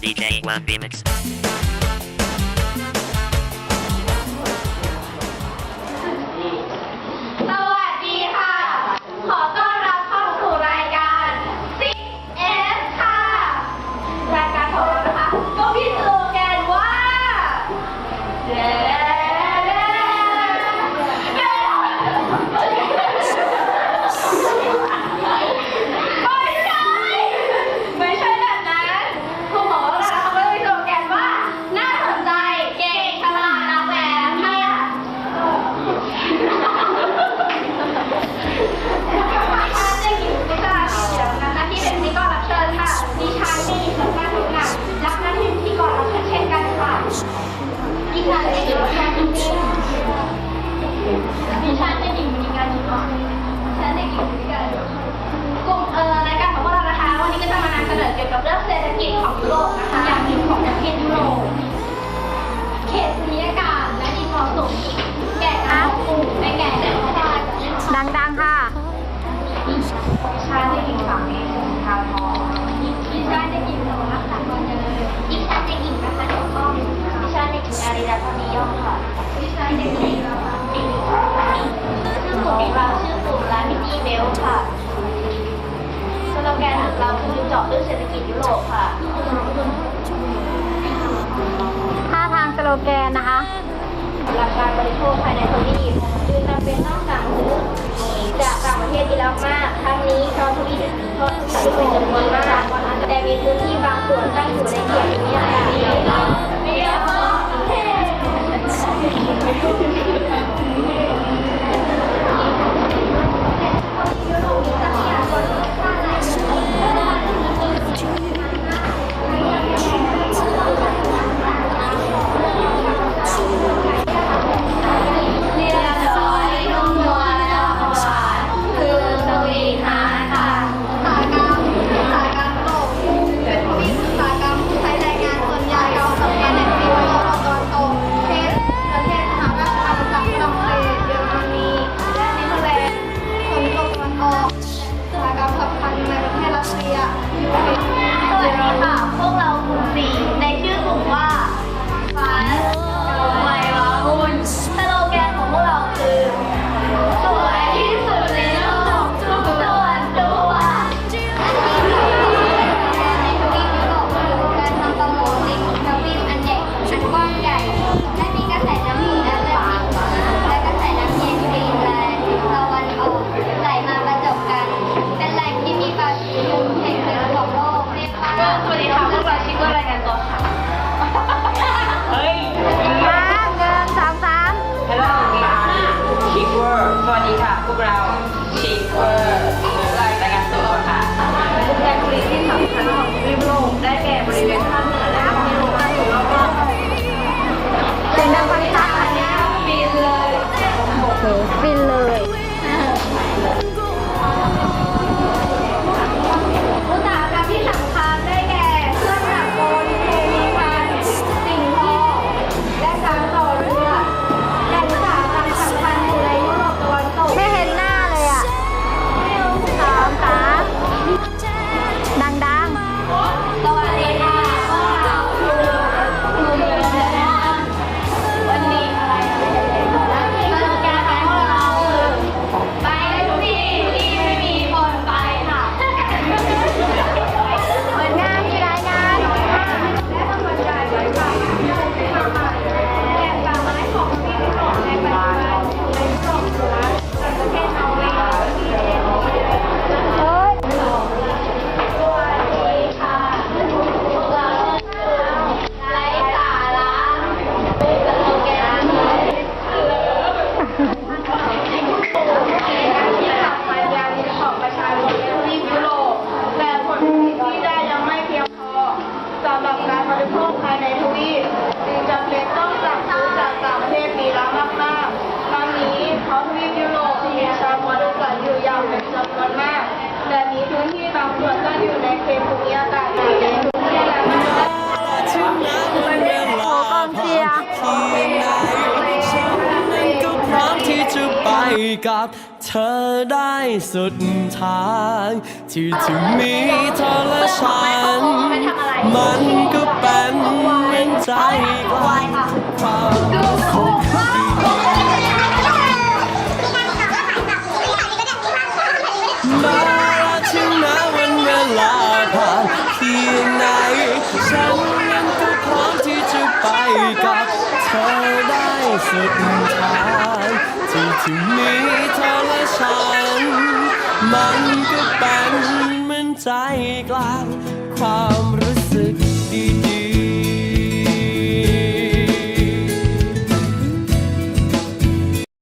DJ Wavimix. กิงกายุมรายการของพวกเรานะคะ วันนี้ก็จะมานำเสนอเกี่ยวกับเรื่องเศรษฐกิจของยุโรปนะคะ อย่างหนึ่งของประเทศยุโรป ลค่ะ สโลแกนของเราคือเจาะเรื่องเศรษฐกิจยุโรปค่ะ ท่าทางสโลแกนนะคะ หลักการบริโภคภายในทวีปยืนจำเป็นต้องสั่งซื้อจากต่างประเทศที่รับมาก ทั้งนี้ชาวทวีปทอดเป็นจำนวนมาก แต่มีพื้นที่บางส่วนตั้ง ริที่สำคัญของทวีปโลกได้แก่บริเวณภาคเหนือและภาคตะวันออกเป็นดังค่ะ กับเธอได้สุดทาง ที่ถึงมีเธอและฉัน มันก็เป็นใจกลางความคงมาถึงนะวันเวลาผ่านเพียงไหนฉันนั้นก็พร้อมที่จะไปกับเธอได้สุด ทางที่ถึงมีเธอและฉัน มันก็เป็นเหมือนใจกลางความ